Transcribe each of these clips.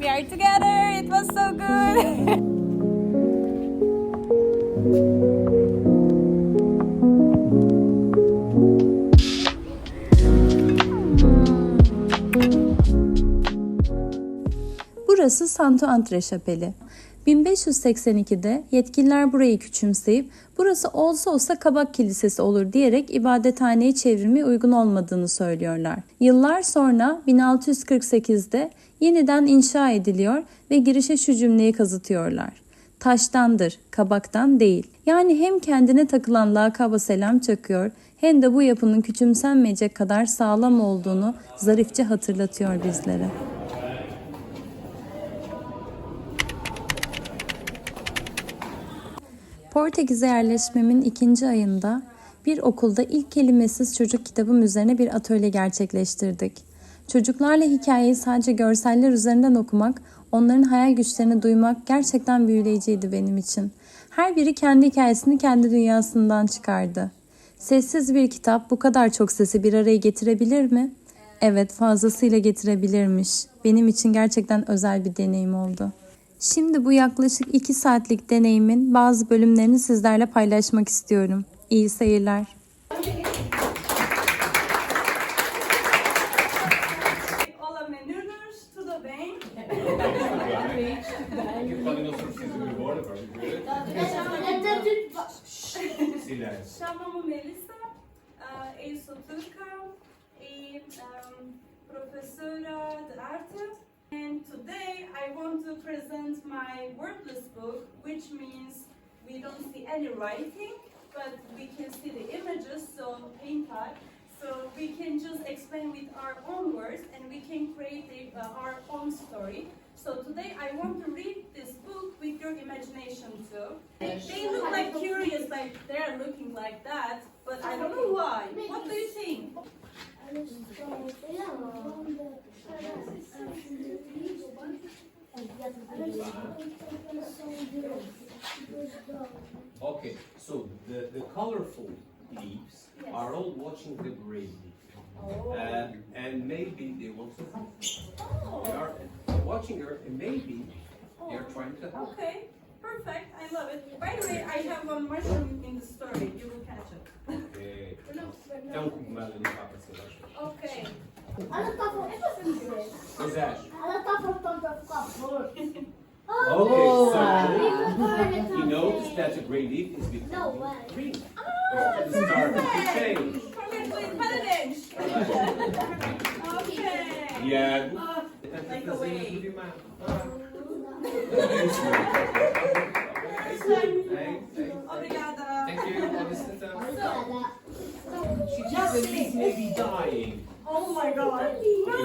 We are together. It was so good. Burası Santo Andre Şapeli. 1582'de yetkililer burayı küçümseyip burası olsa olsa kabak kilisesi olur diyerek ibadethaneye çevirmeyi uygun olmadığını söylüyorlar. Yıllar sonra 1648'de yeniden inşa ediliyor ve girişe şu cümleyi kazıtıyorlar. Taştandır, kabaktan değil. Yani hem kendine takılan lakaba selam çakıyor hem de bu yapının küçümsenmeyecek kadar sağlam olduğunu zarifçe hatırlatıyor bizlere. Portekiz'e yerleşmemin ikinci ayında bir okulda ilk kelimesiz çocuk kitabım üzerine bir atölye gerçekleştirdik. Çocuklarla hikayeyi sadece görseller üzerinden okumak, onların hayal güçlerini duymak gerçekten büyüleyiciydi benim için. Her biri kendi hikayesini kendi dünyasından çıkardı. Sessiz bir kitap bu kadar çok sesi bir araya getirebilir mi? Evet, fazlasıyla getirebilirmiş. Benim için gerçekten özel bir deneyim oldu. Şimdi bu yaklaşık 2 saatlik deneyimin bazı bölümlerini sizlerle paylaşmak istiyorum. İyi seyirler. Podem não ser preciso ir embora, para viver. Silêncio. Chamo-me Melissa, ah, eu sou turca e um, professora de arte. And today I want to present my wordless book, which means we don't see any writing, but we can see the images, so painted. So we can just explain with our own words and we can create a, uh, our own story. So today I want to read this book with your imagination too. They, they look like curious, like they're looking like that, but I don't know why. What do you think? Okay, so the, the colorful leaves Yes. are all watching the gray leaf. Oh. Uh, and maybe they want to help. They are watching her and maybe oh, they are trying to help. Okay, perfect. I love it. By the way, I have one mushroom in the story. You will catch it. Okay. É cogumelo ali para você, acho. Okay. Ela tá falando, eu posso dizer? Pois é. Ela tá falando pra ficar flor. Okay, so you notice that the gray leaf is becoming No way. green. It's starting to change. Congratulations, Okay. Yeah. She just at least may be dying. Oh my god. No.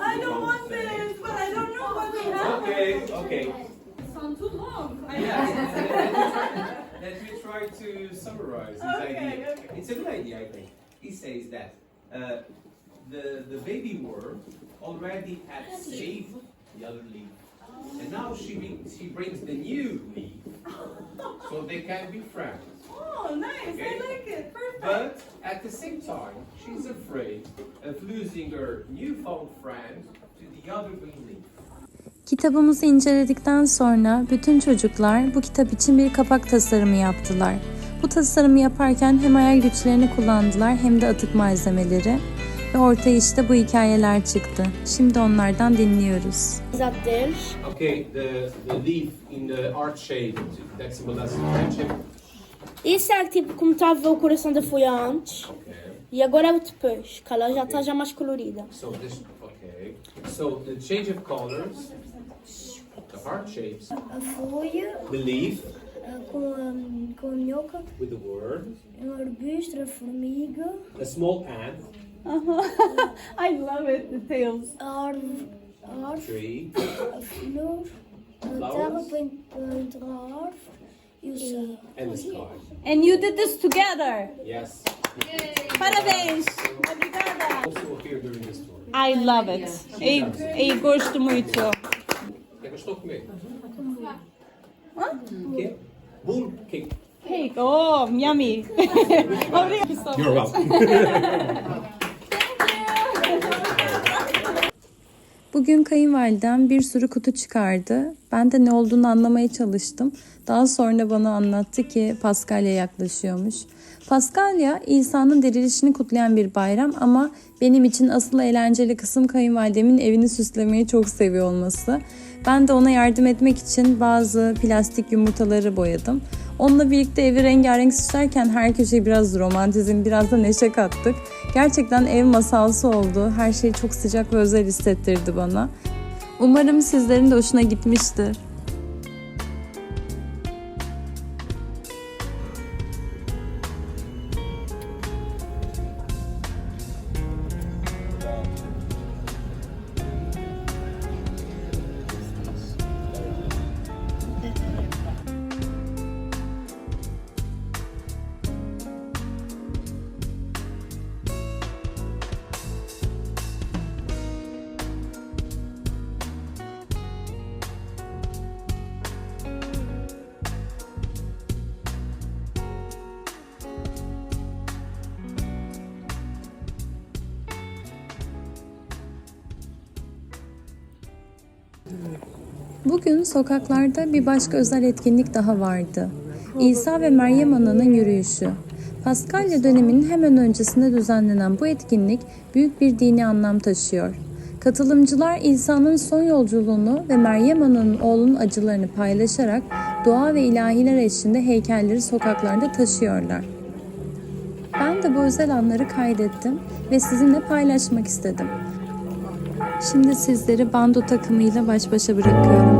I don't want this, but I don't know what to have. Okay, okay. It sounds too long. Yeah. Let me try to summarize okay. It's a good idea, I think. He says that uh, the the baby worm already had saved the other leaf, and now she she brings the new leaf, so they can be friends. Oh, nice. I like it. Perfect. But at the same time, she's afraid of losing her newfound friend to the other green leaf. Kitabımızı inceledikten sonra bütün çocuklar bu kitap için bir kapak tasarımı yaptılar. Bu tasarımı yaparken hem hayal güçlerini kullandılar hem de atık malzemeleri ve ortaya işte bu hikayeler çıktı. Şimdi onlardan dinliyoruz. Okay, the, the leaf in the art shape that symbolizes friendship. Isso é tipo como tava o coração da folha antes. Okay. E agora é o depois, que ela já está já mais colorida. So this okay. So the change of colors, the heart shapes, a folha the leaf ah, com a, com a minhoca, with the word, um arbusto, a formiga, a small ant, I love it, the tails. Our, our tree, a floor, development dwarf, you see. And. And you did this together. Yes. Parabéns. Obrigada. Also. I love it. Ei, gosto muito. Eu estou a comer. Hã? Bull cake. Cake. Oh, yummy. You're welcome. Bugün kayınvalidem bir sürü kutu çıkardı. Ben de ne olduğunu anlamaya çalıştım. Daha sonra bana anlattı ki Paskalya yaklaşıyormuş. Paskalya İsa'nın dirilişini kutlayan bir bayram ama benim için asıl eğlenceli kısım kayınvalidemin evini süslemeyi çok seviyor olması. Ben de ona yardım etmek için bazı plastik yumurtaları boyadım. Onunla birlikte evi rengarenk süslerken her köşeye biraz romantizm, biraz da neşe kattık. Gerçekten ev masalsı oldu. Her şey çok sıcak ve özel hissettirdi bana. Umarım sizlerin de hoşuna gitmiştir. Bugün sokaklarda bir başka özel etkinlik daha vardı. İsa ve Meryem Ana'nın yürüyüşü. Paskalya döneminin hemen öncesinde düzenlenen bu etkinlik büyük bir dini anlam taşıyor. Katılımcılar İsa'nın son yolculuğunu ve Meryem Ana'nın oğlunun acılarını paylaşarak dua ve ilahiler eşliğinde heykelleri sokaklarda taşıyorlar. Ben de bu özel anları kaydettim ve sizinle paylaşmak istedim. Şimdi sizleri bando takımıyla baş başa bırakıyorum.